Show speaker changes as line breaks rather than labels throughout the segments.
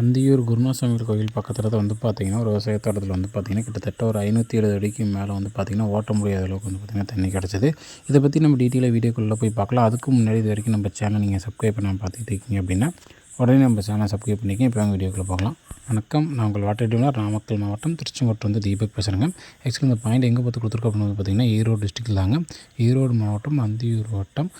அந்தியூர் குருநாசாமி கோயில் பக்கத்தில் தான் வந்து பார்த்திங்கன்னா ஒரு விவசாய தோட்டத்தில் வந்து பார்த்திங்கன்னா கிட்டத்தட்ட ஒரு ஐநூற்றி எழுபது அடிக்கு மேலே வந்து பார்த்திங்கன்னா ஓட்ட முடியாத அளவுக்கு வந்து பார்த்திங்கன்னா தண்ணி கிடச்சிது. இதை பற்றி நம்ம டீட்டெயிலாக வீடியோக்குள்ளே போய் பார்க்கலாம். அதுக்கு முன்னாடி இது வரைக்கும் நம்ம சேனல் நீங்கள் சப்ஸ்கிரைப் பண்ணாமல் பார்த்துட்டு இருக்கீங்க அப்படின்னா உடனே நம்ம சேனல் சப்ஸ்கிரைப் பண்ணிக்கங்க. இப்போ வீடியோக்குள்ளே பார்க்கலாம் வணக்கம். நான் உங்கள் வாட்டர் டீலர் நாமக்கல் மாவட்டம் திருச்செங்கோட்டு வந்து தீபக் பேசுகிறேங்க ஆக்சுவலி இந்த பாயிண்ட் எங்கே பார்த்து கொடுத்துருக்கோம் அப்படின்னு வந்து பார்த்திங்கன்னா ஈரோடு டிஸ்ட்ரிக்ட் தாங்க. ஈரோடு மாவட்டம் அந்தியூர் வட்டம்.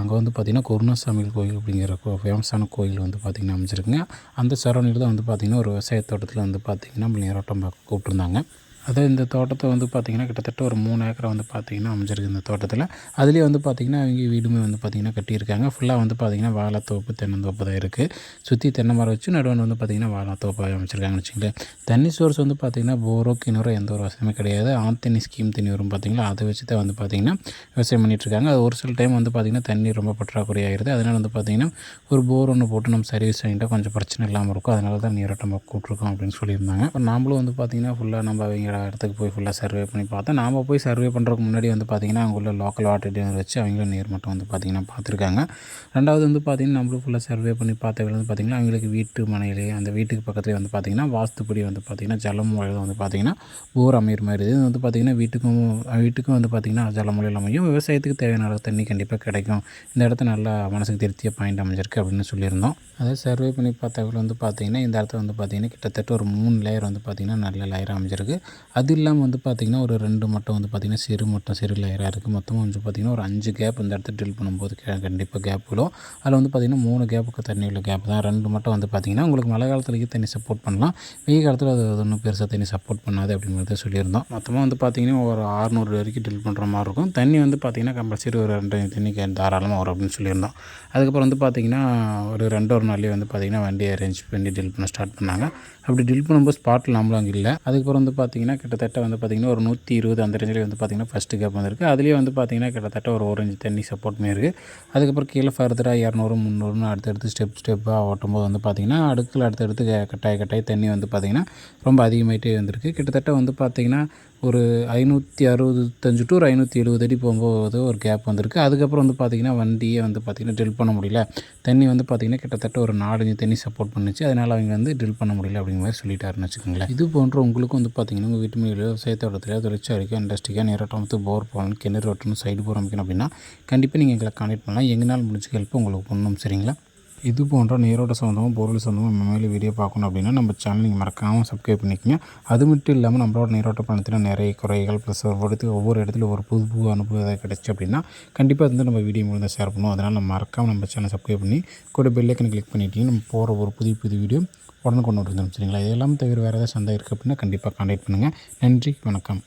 அங்கே வந்து பார்த்திங்கன்னா கருணாசாமி கோயில் அப்படிங்கிற ஃபேமஸான கோயில் வந்து பார்த்திங்கன்னா அமைச்சிருக்குங்க அந்த சரௌண்டிங்கில் தான் வந்து பார்த்திங்கன்னா ஒரு விவசாய தோட்டத்தில் வந்து பார்த்திங்கன்னா நேரோட்டம் கூப்பிட்டுருந்தாங்க. கூப்பிட்ருந்தாங்க அதே இந்த தோட்டத்தை வந்து பார்த்திங்கன்னா கிட்டத்தட்ட ஒரு மூணு ஏக்கரை வந்து பார்த்திங்கன்னா அமைஞ்சிருக்கு இந்த தோட்டத்தில் அதுலேயே வந்து பார்த்திங்கன்னா அவங்க வீடுமே வந்து பார்த்திங்கன்னா கட்டியிருக்காங்க ஃபுல்லாக வந்து பார்த்திங்கன்னா வாழைத்தோப்பு தென்னந்தோப்பு தான் இருக்குது சுற்றி தென்னை மரம் வச்சு நடுவில் வந்து பார்த்திங்கன்னா வாழைத்தோப்பாக அமைச்சிருக்காங்கன்னு வச்சுங்களேன் தண்ணி சோர்ஸ் வந்து பார்த்திங்கன்னா போரோ கிணறோ எந்த ஒரு வசதியுமே கிடையாது ஆண் தண்ணி ஸ்கீம் தண்ணி வரும் பார்த்திங்களா அதை வச்சு தான் வந்து பார்த்திங்கன்னா விவசாயம் பண்ணிகிட்ருக்காங்க அது ஒரு சில டைம் வந்து பார்த்திங்கன்னா தண்ணி ரொம்ப பற்றாக்குறையாகிடுது அதனால் வந்து பார்த்திங்கன்னா ஒரு போர் ஒன்று போட்டு நம்ம சர்வீஸ் வாங்கிட்டால் கொஞ்சம் பிரச்சனை இல்லாமல் இருக்கும் அதனால தான் நீரோட்டம் கூப்பிட்ருக்கோம் அப்படின்னு சொல்லியிருந்தாங்க இப்போ நாமளும் வந்து பார்த்திங்கன்னா ஃபுல்லாக நம்ம அவங்க இடத்துக்கு போய் ஃபுல்லாக சர்வே பண்ணி பார்த்தோம் நாம் போய் சர்வே பண்ணுறதுக்கு முன்னாடி வந்து பார்த்திங்கன்னா அங்கே உள்ள லோக்கல் வாட்டர் டீலர் வச்சு அவங்களும் நீர்மட்டம் வந்து பார்த்திங்கன்னா பார்த்துருக்காங்க ரெண்டாவது வந்து பார்த்திங்கன்னா நம்மளும் ஃபுல்லாக சர்வே பண்ணி பார்த்தவங்க வந்து பார்த்திங்கன்னா அவங்களுக்கு வீட்டு மனையிலேயே அந்த வீட்டுக்கு பக்கத்துலேயே வந்து பார்த்திங்கன்னா வாஸ்துப்படி வந்து பார்த்திங்கன்னா ஜலம் முறையில் வந்து பார்த்திங்கன்னா போர் அமையிற மாதிரி இது வந்து பார்த்திங்கன்னா வீட்டுக்கும் வீட்டுக்கும் வந்து பார்த்திங்கன்னா ஜல முறையில் அமையும் விவசாயத்துக்கு தேவையான தண்ணி கண்டிப்பாக கிடைக்கும் இந்த இடத்த நல்லா மனசுக்கு திருப்தியாக பாயிண்ட் அமைஞ்சிருக்கு அப்படின்னு சொல்லியிருந்தோம் அதை சர்வே பண்ணி பார்த்தவர்கள் வந்து பார்த்திங்கன்னா இந்த இடத்துல வந்து பார்த்திங்கன்னா கிட்டத்தட்ட ஒரு மூணு லேயர் வந்து பார்த்திங்கன்னா நல்ல லேயர் அமைஞ்சிருக்கு அது இல்லாமல் வந்து பார்த்திங்கன்னா ஒரு ரெண்டு மட்டும் வந்து பார்த்திங்கன்னா சிறு மட்டும் சிறு லேயராக இருக்குது மொத்தமாக வந்து பார்த்திங்கன்னா ஒரு அஞ்சு கேப் இந்த இடத்துல ட்ரில் பண்ணும்போது கண்டிப்பாக கேப் விழும் அதில் வந்து பார்த்திங்கன்னா மூணு கேப்புக்கு தண்ணி உள்ள கேப் தான் ரெண்டு மட்டும் வந்து பார்த்திங்கன்னா உங்களுக்கு மழை காலத்துலேயே தண்ணி சப்போர்ட் பண்ணலாம் வெயில் காலத்தில் அது ஒன்றும் பெருசாக தண்ணி சப்போர்ட் பண்ணாது அப்படிங்கிறத சொல்லியிருந்தோம் மொத்தமாக வந்து பார்த்திங்கன்னா ஒரு ஆறுநூறு வரைக்கும் ட்ரில் பண்ணுற மாதிரி இருக்கும் தண்ணி வந்து பார்த்திங்கன்னா கம்பல்சரி ஒரு ரெண்டு தண்ணி தாராளமாக வரும் அப்படின்னு சொல்லியிருந்தோம் அதுக்கப்புறம் வந்து பார்த்திங்கன்னா ஒரு ரெண்டு ஒரு நாள்லேயே வந்து பார்த்திங்கன்னா வண்டியை அரேஞ்ச் பண்ணி ட்ரில் பண்ண ஸ்டார்ட் பண்ணாங்க அப்படி ட்ரில் பண்ணும்போது ஸ்பாட்டில் நம்மளும் அங்கே இல்லை அதுக்கப்புறம் வந்து பார்த்திங்கன்னா கிட்டத்தட்ட வந்து பார்த்திங்கன்னா ஒரு நூற்றி இருபது அந்த ரேஞ்சில் வந்து பார்த்திங்கன்னா ஃபஸ்ட்டு கேப் வந்திருக்கு. அதுலேயே வந்து பார்த்திங்கன்னா கிட்டத்தட்ட ஒரு ஓரஞ்சு தண்ணி சப்போர்ட்மே இருக்குது அதுக்கப்புறம் கீழே ஃபர்தராக இரநூறு முந்நூறுன்னு அடுத்தடுத்து ஸ்டெப் ஸ்டெப்பாக ஓட்டும்போது வந்து பார்த்திங்கன்னா அடுக்கில் அடுத்தடுத்து கட்டாய கட்டாய தண்ணி வந்து பார்த்திங்கன்னா ரொம்ப அதிகமாகிட்டே வந்திருக்கு. கிட்டத்தட்ட வந்து பார்த்திங்கன்னா ஒரு ஐநூற்றி அறுபத்தஞ்சு டு ஒரு ஐநூற்றி எழுபது அடி போகும்போது ஒரு கேப் வந்திருக்கு. அதுக்கப்புறம் வந்து பார்த்திங்கன்னா வண்டியே வந்து பார்த்திங்கன்னா ட்ரில் பண்ண முடியல. தண்ணி வந்து பார்த்திங்கன்னா கிட்டத்தட்ட ஒரு நாலஞ்சு தண்ணி சப்போர்ட் பண்ணுச்சு. அதனால் அவங்க வந்து ட்ரில் பண்ண முடியல அப்படிங்கிற மாதிரி சொல்லிட்டாருன்னு வச்சுக்கோங்களேன். இது போன்ற உங்களுக்கும் வந்து பார்த்திங்கன்னா உங்கள் வீட்டு மேலே தொழிற்சாலைக்கோ இண்டஸ்ட்ரிக்கோ இண்டஸ்ட்ரிக்காக வந்து போர் போகணும் கிணறு வெட்டணும் சைடு போர் அமைக்கணும் அப்படின்னா கண்டிப்பாக நீங்கள் எங்களை கான்டெக்ட் பண்ணலாம். எங்களால் முடிஞ்ச ஹெல்ப் உங்களுக்கு பண்ணணும் சரிங்களா? இது போன்ற நீரோட்ட சொந்தமும் பொருள் சொந்தமும் நம்ம மேலே வீடியோ பார்க்கணும் அப்படின்னா நம்ம சேனல் நீங்கள் மறக்காமல் சப்ஸ்கிரைப் பண்ணிக்கோங்க. அது மட்டும் இல்லாமல் நம்மளோட நீரோட்ட பயணத்தில் நிறைய குறைகள் ப்ளஸ் ஒவ்வொரு ஒவ்வொரு இடத்துல ஒரு புது புது அனுபவம் ஏதாவது கிடச்சி அப்படின்னா கண்டிப்பாக வந்து நம்ம வீடியோ மூலம் ஷேர் பண்ணுவோம். அதனால் நம்ம மறக்காமல் நம்ம சேனல் சப்ஸ்கிரைப் பண்ணி கூட பெல்லைக்கன் கிளிக் பண்ணிட்டீங்க நம்ம போகிற ஒரு புதிய புது வீடியோ உடனே கொண்டு வந்துருந்தோம் சரிங்களா? இதெல்லாம் தவிர வேறு ஏதாவது சந்தை இருக்குது அப்படின்னா கண்டிப்பாக கான்டாக்ட் பண்ணுங்கள் நன்றி வணக்கம்.